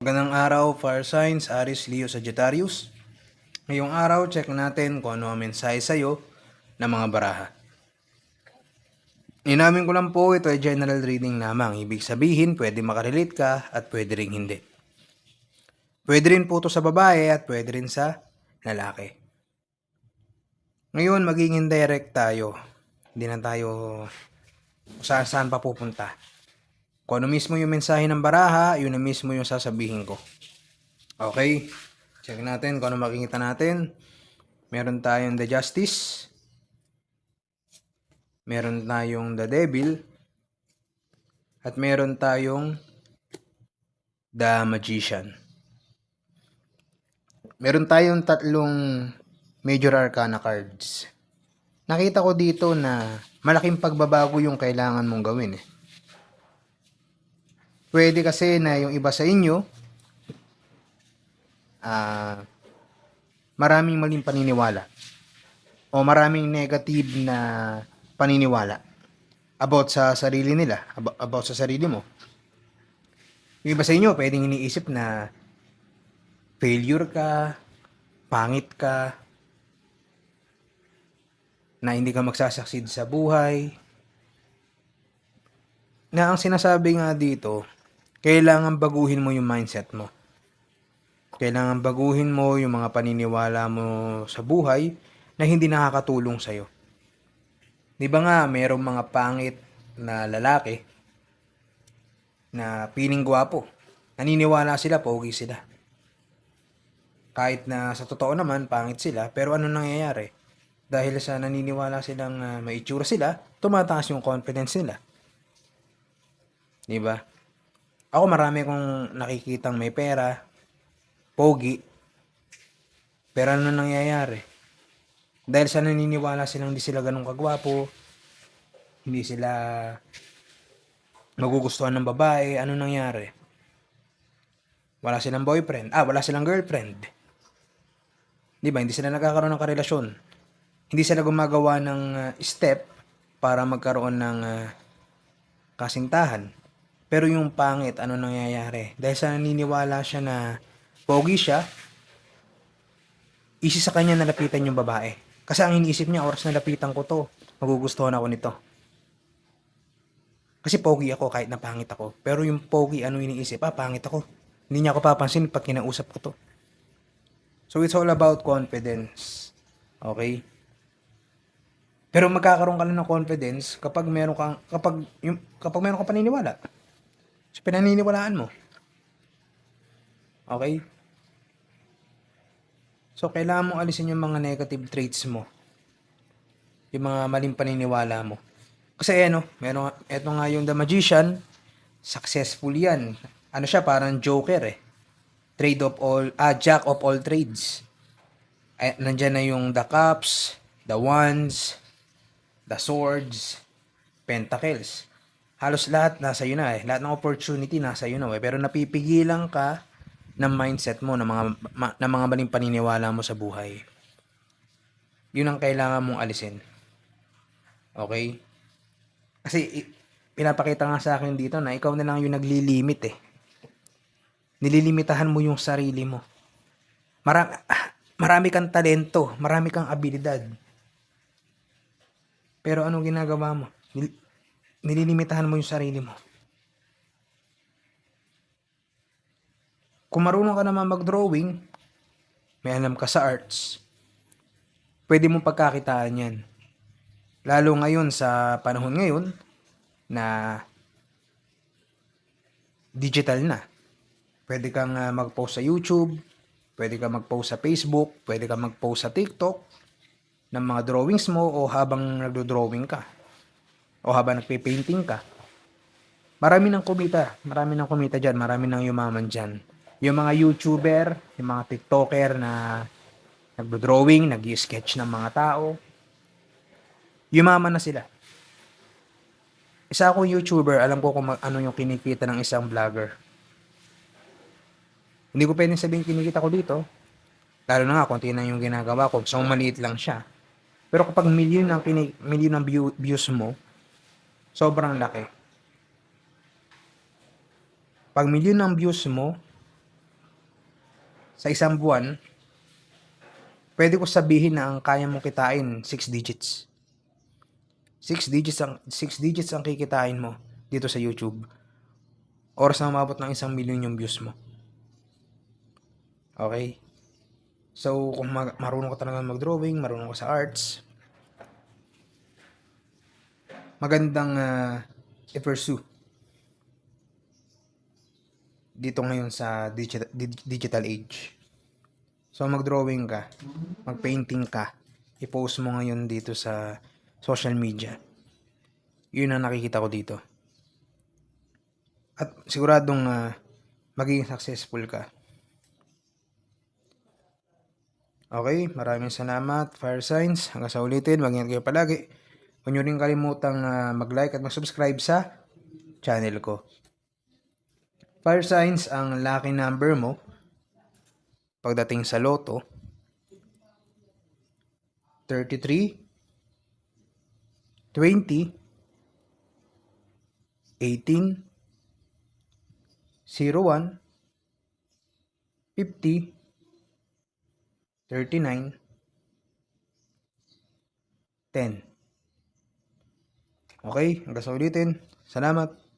Magandang araw, Fire Signs, Aris, Leo, Sagittarius. Ngayong araw, check natin kung ano ang mensahe sa'yo ng mga baraha. Inamin ko lang po, ito ay general reading lamang. Ibig sabihin, pwede makarelate ka at pwede rin hindi. Pwede rin po ito sa babae at pwede rin sa lalaki. Ngayon, maging indirect tayo. Hindi na tayo kung saan pa pupunta. Kung ano mismo yung mensahe ng baraha, yun na mismo yung sasabihin ko. Okay? Check natin kung ano makikita natin. Meron tayong The Justice. Meron tayong The Devil. At meron tayong The Magician. Meron tayong tatlong major arcana cards. Nakita ko dito na malaking pagbabago yung kailangan mong gawin eh. Pwede kasi na yung iba sa inyo, ah, maraming maling paniniwala o maraming negative na paniniwala about sa sarili nila, about sa sarili mo. Yung iba sa inyo, pwedeng iniisip na failure ka, pangit ka, na hindi ka magsasucceed sa buhay, na ang sinasabi nga dito, kailangan baguhin mo yung mindset mo. Kailangan baguhin mo yung mga paniniwala mo sa buhay na hindi nakakatulong sa'yo. Di ba nga, mayroong mga pangit na lalaki na piling gwapo. Naniniwala sila, pogi sila. Kahit na sa totoo naman, pangit sila, pero ano nangyayari? Dahil sa naniniwala silang uh, may itsura sila, tumataas yung confidence nila. Di ba? Ako marami kong nakikitang may pera, pogi, pero ano nangyayari? Dahil sa naniniwala silang hindi sila ganun kagwapo, hindi sila magugustuhan ng babae, ano nangyari? Wala silang boyfriend. Ah, wala silang girlfriend. Di ba? Hindi sila nagkakaroon ng karelasyon. Hindi sila gumagawa ng uh, step para magkaroon ng uh, kasingtahan. Pero yung pangit, ano nangyayari? Dahil sa naniniwala siya na pogi siya, isi sa kanya nalapitan yung babae. Kasi ang iniisip niya, oras na lapitan ko to, magugustuhan ako nito. Kasi pogi ako kahit na pangit ako. Pero yung pogi, ano iniisip? Ah, pangit ako. Hindi niya ako papansin pag kinausap ko to. So it's all about confidence. Okay? Pero magkakaroon ka lang ng confidence kapag meron kang kapag yung kapag meron kang paniniwala. So pinaniniwalaan mo. Okay? So kailangan mong alisin yung mga negative traits mo. Yung mga maling paniniwala mo. Kasi ano, meron eto nga yung The Magician, successful 'yan. Ano siya parang joker eh. Trade of all, ah, jack of all trades. Ay, nandyan na yung the cups, the wands, the swords, pentacles. Halos lahat nasa iyo na eh. Lahat ng opportunity nasa iyo na eh. Pero napipigilan ka ng mindset mo, ng mga, ma, ng mga maling paniniwala mo sa buhay. Yun ang kailangan mong alisin. Okay? Kasi pinapakita nga sa akin dito na ikaw na lang yung naglilimit eh. Nililimitahan mo yung sarili mo. Marami, marami kang talento, marami kang abilidad. Pero anong ginagawa mo? Nil- nililimitahan mo yung sarili mo. Kung marunong ka naman mag-drawing, may alam ka sa arts, pwede mong pagkakitaan yan. Lalo ngayon sa panahon ngayon na digital na. Pwede kang uh, mag-post sa YouTube, pwede kang mag-post sa Facebook, pwede kang mag-post sa TikTok ng mga drawings mo o habang nagdo-drawing ka o habang nagpe-painting ka. Marami nang kumita, marami nang kumita diyan, marami nang yumaman diyan. Yung mga YouTuber, yung mga TikToker na nagdo-drawing, nag-sketch ng mga tao, yumaman na sila. Isa akong YouTuber, alam ko kung ano yung kinikita ng isang vlogger. Hindi ko pwedeng sabihin kinikita ko dito. Lalo na nga, konti na yung ginagawa ko. So, maliit lang siya. Pero kapag million ang kinik million ang view, views mo, sobrang laki. Pag million ang views mo, sa isang buwan, pwede ko sabihin na ang kaya mong kitain 6 digits. 6 digits ang 6 digits ang kikitain mo dito sa YouTube. Oras na umabot ng isang milyon yung views mo. Okay? So, kung marunong ka talaga mag-drawing, marunong ka sa arts, magandang ah, i-pursue dito ngayon sa digital, digital age. So, mag-drawing ka, mag-painting ka, i-post mo ngayon dito sa social media. Yun ang nakikita ko dito. At siguradong ah, magiging successful ka. Okay, maraming salamat, Fire Signs. Hanggang sa ulitin, mag-ingat kayo palagi. Huwag nyo rin kalimutang ah, mag-like at mag-subscribe sa channel ko. Fire Signs, ang lucky number mo pagdating sa loto, 33, 20, 18, 01, 50, 39, 10. Okay, hanggang sa ulitin. Salamat.